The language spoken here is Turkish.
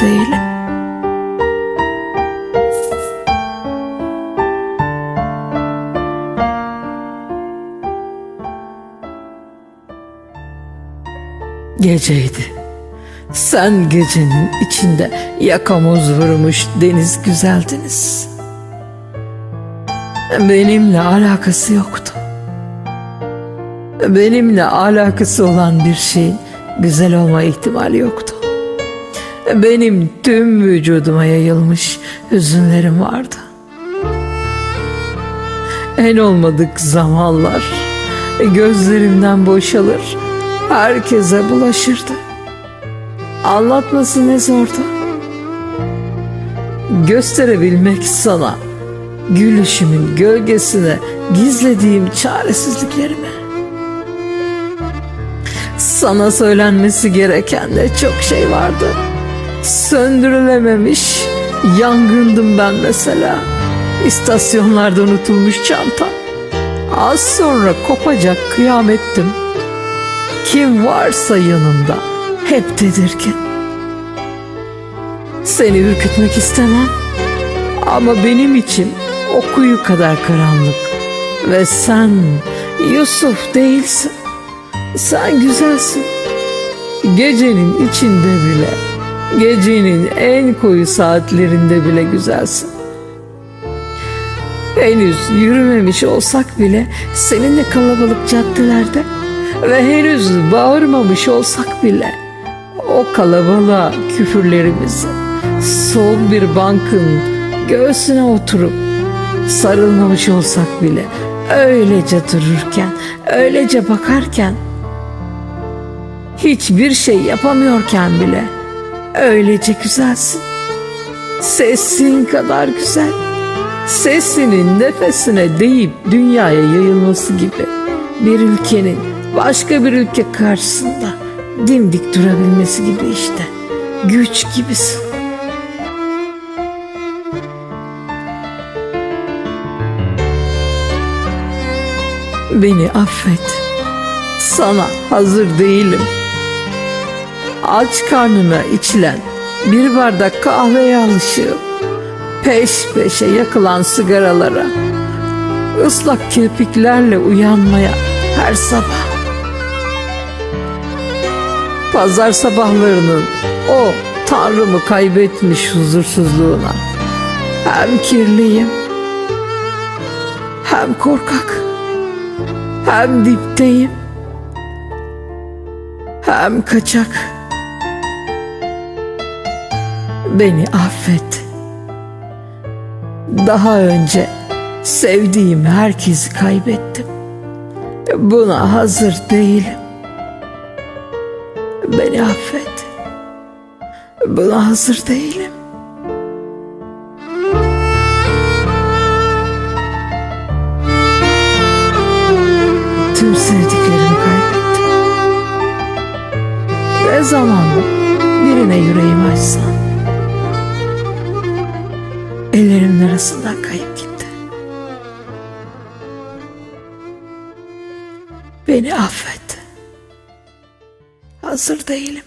değilim. Geceydi. Sen gecenin içinde yakamoz vurmuş deniz güzeldiniz. Benimle alakası yoktu. Benimle alakası olan bir şeyin güzel olma ihtimali yoktu. Benim tüm vücuduma yayılmış hüzünlerim vardı. En olmadık zamanlar gözlerimden boşalır, herkese bulaşırdı. Anlatması ne zordu? Gösterebilmek sana gülüşümün gölgesine gizlediğim çaresizliklerimi. Sana söylenmesi gereken de çok şey vardı. Söndürülememiş yangındım ben mesela. İstasyonlarda unutulmuş çantam. Az sonra kopacak kıyamettim. Kim varsa yanımda hep tedirgin. Seni ürkütmek istemem. Ama benim için o kuyu kadar karanlık. Ve sen Yusuf değilsin. Sen güzelsin. Gecenin içinde bile, gecenin en koyu saatlerinde bile güzelsin. Henüz yürümemiş olsak bile seninle kalabalık caddelerde ve henüz bağırmamış olsak bile o kalabalığa küfürlerimizi soğuk bir bankın göğsüne oturup sarılmamış olsak bile öylece dururken, öylece bakarken hiçbir şey yapamıyorken bile öylece güzelsin. Sesin kadar güzel. Sesinin nefesine değip dünyaya yayılması gibi bir ülkenin başka bir ülke karşısında dimdik durabilmesi gibi işte. Güç gibisin. Beni affet. Sana hazır değilim. Aç karnına içilen bir bardak kahveye alışığım. Peş peşe yakılan sigaralara, ıslak kirpiklerle uyanmaya her sabah. Pazar sabahlarının o tanrımı kaybetmiş huzursuzluğuna. Hem kirliyim, hem korkak, hem dipteyim, hem kaçak. Beni affet. Daha önce sevdiğim herkesi kaybettim. Buna hazır değilim. Beni affet. Buna hazır değilim. Tüm sevdiklerimi kaybettim. Ne zaman birine yüreğimi açsam arasından kayıp gitti. Beni affet. Hazır değilim.